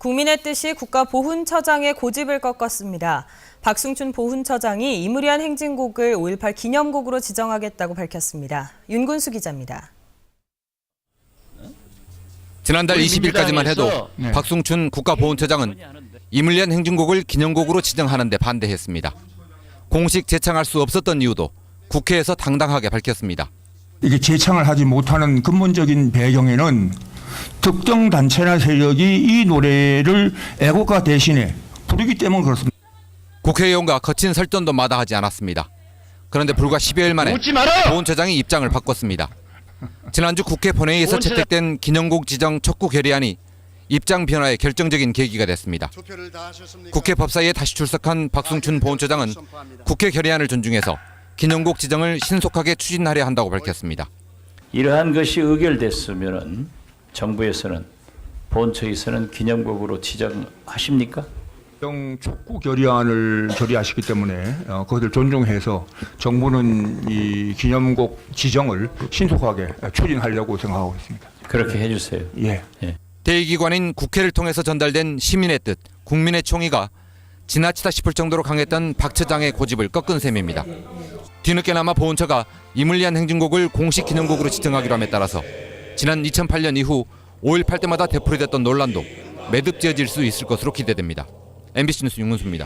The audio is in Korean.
국민의 뜻이 국가 보훈처장의 고집을 꺾었습니다. 박승춘 보훈처장이 이무리한 행진곡을 5.18 기념곡으로 지정하겠다고 밝혔습니다. 윤군수 기자입니다. 지난달 우리 20일까지만 해도 네. 박승춘 국가보훈처장은 이물리한 행진곡을 기념곡으로 지정하는 데 반대했습니다. 공식 제창할 수 없었던 이유도 국회에서 당당하게 밝혔습니다. 이게 재창을 하지 못하는 근본적인 배경에는 특정 단체나 세력이 이 노래를 애국가 대신에 부르기 때문에 그렇습니다. 국회의원과 거친 설전도 마다하지 않았습니다. 그런데 불과 10여일 만에! 보훈처장이 입장을 바꿨습니다. 지난주 국회 본회의에서 채택된 기념곡 지정 촉구 결의안이 입장 변화의 결정적인 계기가 됐습니다. 국회 법사위에 다시 출석한 박승춘 보훈처장은 국회 결의안을 존중해서 기념곡 지정을 신속하게 추진하려 한다고 밝혔습니다. 이러한 것이 의결됐으면은 정부에서는 본처에서는 기념곡으로 지정하십니까? 정 촉구 결의안을 결의하시기 때문에 어, 그것을 존중해서 정부는 이 기념곡 지정을 신속하게 추진하려고 생각하고 있습니다. 그렇게 해주세요. 예. 대의기관인 국회를 통해서 전달된 시민의 뜻, 국민의 총의가 지나치다 싶을 정도로 강했던 박 처장의 고집을 꺾은 셈입니다. 뒤늦게나마 보훈처가 이물리한 행진곡을 공식 기념곡으로 지정하기로 함에 따라서 지난 2008년 이후 5.18 때마다 되풀이됐던 논란도 매듭지어질 수 있을 것으로 기대됩니다. MBC 뉴스 윤문수입니다.